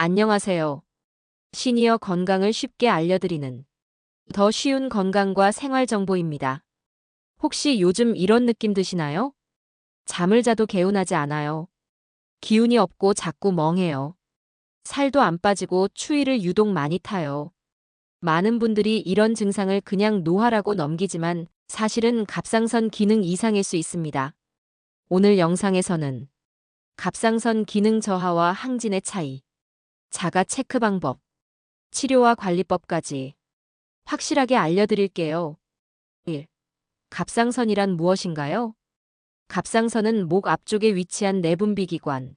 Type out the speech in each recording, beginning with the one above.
안녕하세요. 시니어 건강을 쉽게 알려드리는 더 쉬운 건강과 생활 정보입니다. 혹시 요즘 이런 느낌 드시나요? 잠을 자도 개운하지 않아요. 기운이 없고 자꾸 멍해요. 살도 안 빠지고 추위를 유독 많이 타요. 많은 분들이 이런 증상을 그냥 노화라고 넘기지만 사실은 갑상선 기능 이상일 수 있습니다. 오늘 영상에서는 갑상선 기능 저하와 항진의 차이, 자가 체크 방법, 치료와 관리법까지 확실하게 알려드릴게요. 1. 갑상선이란 무엇인가요? 갑상선은 목 앞쪽에 위치한 내분비 기관.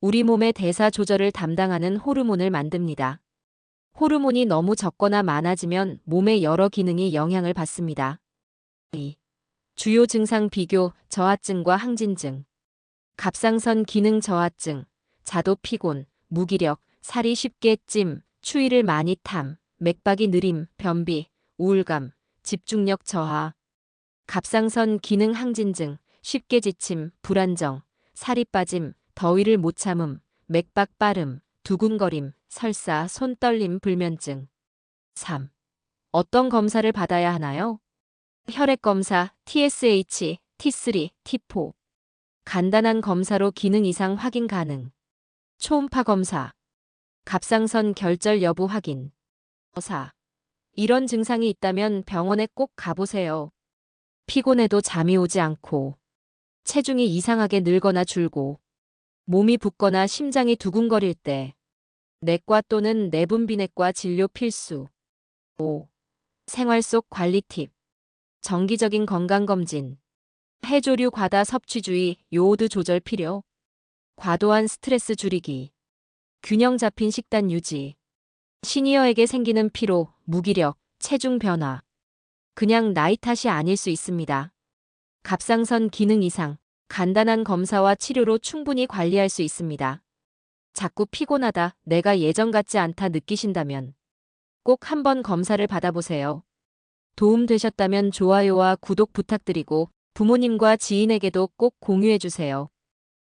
우리 몸의 대사 조절을 담당하는 호르몬을 만듭니다. 호르몬이 너무 적거나 많아지면 몸의 여러 기능이 영향을 받습니다. 2. 주요 증상 비교, 저하증과 항진증. 갑상선 기능 저하증, 자도 피곤, 무기력, 살이 쉽게 찜, 추위를 많이 탐, 맥박이 느림, 변비, 우울감, 집중력 저하. 갑상선 기능 항진증, 쉽게 지침, 불안정, 살이 빠짐, 더위를 못 참음, 맥박 빠름, 두근거림, 설사, 손 떨림, 불면증. 3. 어떤 검사를 받아야 하나요? 혈액 검사, TSH, T3, T4. 간단한 검사로 기능 이상 확인 가능. 초음파 검사. 갑상선 결절 여부 확인. 4. 이런 증상이 있다면 병원에 꼭 가보세요. 피곤해도 잠이 오지 않고, 체중이 이상하게 늘거나 줄고, 몸이 붓거나 심장이 두근거릴 때, 내과 또는 내분비내과 진료 필수. 5. 생활 속 관리 팁. 정기적인 건강검진. 해조류 과다 섭취 주의, 요오드 조절 필요. 과도한 스트레스 줄이기. 균형 잡힌 식단 유지. 시니어에게 생기는 피로, 무기력, 체중 변화. 그냥 나이 탓이 아닐 수 있습니다. 갑상선 기능 이상, 간단한 검사와 치료로 충분히 관리할 수 있습니다. 자꾸 피곤하다, 내가 예전 같지 않다 느끼신다면 꼭 한번 검사를 받아보세요. 도움 되셨다면 좋아요와 구독 부탁드리고 부모님과 지인에게도 꼭 공유해주세요.